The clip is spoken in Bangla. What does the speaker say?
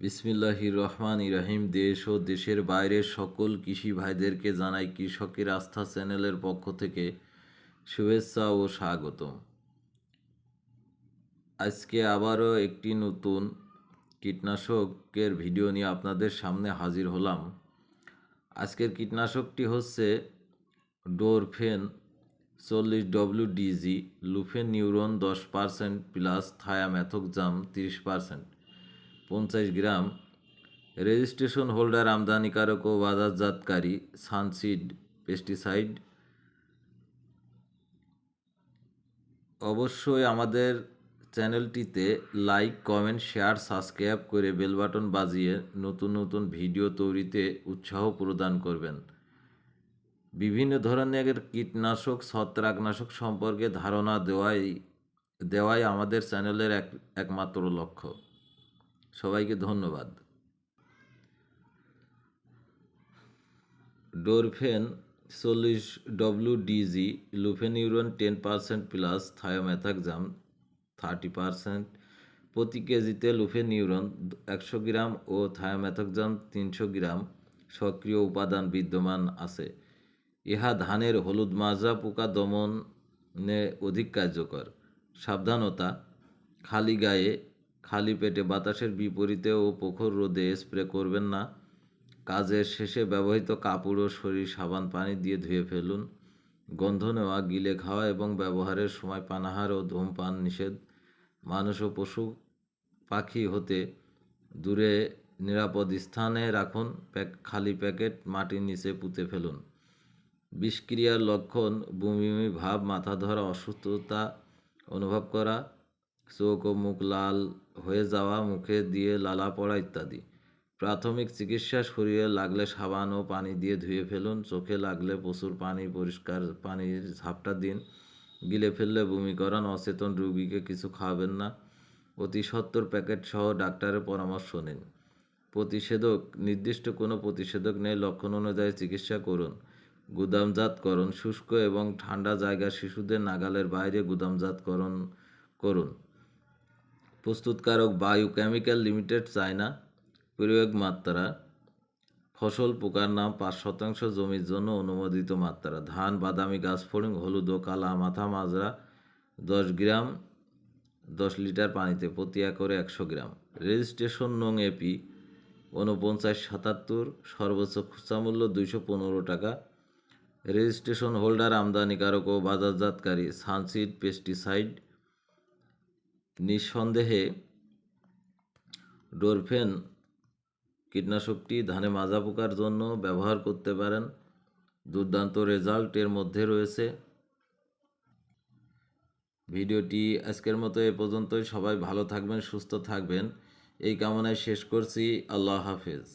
বিসমিল্লাহির রহমান ইরাহিম দেশ ও দেশের বাইরের সকল কৃষি ভাইদেরকে জানাই কৃষকের আস্থা চ্যানেলের পক্ষ থেকে শুভেচ্ছা ও স্বাগতম। আজকে আবারও একটি নতুন কীটনাশকের ভিডিও নিয়ে আপনাদের সামনে হাজির হলাম। আজকের কীটনাশকটি হচ্ছে ডোরফেন চল্লিশ ডব্লিউ ডিজি লুফেন নিউরন দশ পার্সেন্ট প্লাস থায়াম্যাথোকজাম তিরিশ পার্সেন্ট। পঞ্চাশ গ্রাম রেজিস্ট্রেশন হোল্ডার আমদানিকারক ও বাজারজাতকারী সানসিড পেস্টিসাইড। অবশ্যই আমাদের চ্যানেলটিতে লাইক, কমেন্ট, শেয়ার, সাবস্ক্রাইব করে বেল বাটন বাজিয়ে নতুন নতুন ভিডিও তৈরিতে উৎসাহ প্রদান করবেন। বিভিন্ন ধরনের কীটনাশক, ছত্রাকনাশক সম্পর্কে ধারণা দেওয়াই দেওয়াই আমাদের চ্যানেলের এক, একমাত্র লক্ষ্য। সবাইকে ধন্যবাদ। ডোরফেন চল্লিশ W DG lufenuron ten percent plus thiamethoxam thirty percent. প্রতি কেজিতে লুফেনিউরন একশো গ্রাম ও থায়োমেথাক্সাম তিনশো গ্রাম সক্রিয় উপাদান বিদ্যমান আছে। ইহা ধানের হলুদ মাজা পোকা দমনে অধিক কার্যকর। সাবধানতা, খালি গায়ে খালি পেটে বাতাসের বিপরীতে ও প্রখর রোদে স্প্রে করবেন না। কাজের শেষে ব্যবহৃত কাপড় ও শরীর সাবান পানি দিয়ে ধুয়ে ফেলুন। গন্ধ নেওয়া, গিলে খাওয়া এবং ব্যবহারের সময় পানাহার ও ধূমপান নিষেধ। মানুষ ও পশু পাখি হতে দূরে নিরাপদ স্থানে রাখুন। প্যাক, খালি প্যাকেট মাটির নিচে পুঁতে ফেলুন। বিষক্রিয়ার লক্ষণ বমি, ভাব, মাথা ধরা, অসুস্থতা অনুভব করা, চোখ ও মুখ লাল হয়ে যাওয়া, মুখে দিয়ে লালা পড়া ইত্যাদি। প্রাথমিক চিকিৎসা শরীরে লাগলে সাবান ও পানি দিয়ে ধুয়ে ফেলুন। চোখে লাগলে প্রচুর পানি, পরিষ্কার পানির ঝাপটা দিন। গিলে ফেললে বমি করান অচেতন রোগীকে কিছু খাওয়াবেন না। অতি সত্তর প্যাকেট সহ ডাক্তারের পরামর্শ নিন। প্রতিষেধক, নির্দিষ্ট কোনো প্রতিষেধক নেই, লক্ষণ অনুযায়ী চিকিৎসা করুন। গুদামজাতকরণ শুষ্ক এবং ঠান্ডা জায়গা শিশুদের নাগালের বাইরে গুদামজাতকরণ করুন। প্রস্তুতকারক বায়ু কেমিক্যাল লিমিটেড চায়না, প্রয়োগ মাত্রা, ফসল পোকার নাম, পাঁচ শতাংশ জমির জন্য অনুমোদিত মাত্রা, ধান, বাদামি গাছ, ফড়িং, হলুদ ও কালা, মাথা, মাজরা, দশ গ্রাম, দশ লিটার পানিতে প্রতি একরে একশো গ্রাম। রেজিস্ট্রেশন নং এপি উনপঞ্চাশ সাতাত্তর, সর্বোচ্চ খুচরা মূল্য দুইশো পনেরো টাকা। রেজিস্ট্রেশন হোল্ডার আমদানিকারক ও বাজারজাতকারী, সানসিড, পেস্টিসাইড নিঃসন্দেহে ডোরফেন কীটনাশকটি ধানে মাজা পোকার জন্য ব্যবহার করতে পারেন। দুর্দান্ত রেজাল্ট এর মধ্যে রয়েছে। ভিডিওটি আজকের মতো এ পর্যন্তই। সবাই ভালো থাকবেন, সুস্থ থাকবেন। এই কামনায় শেষ করছি। আল্লাহ হাফেজ।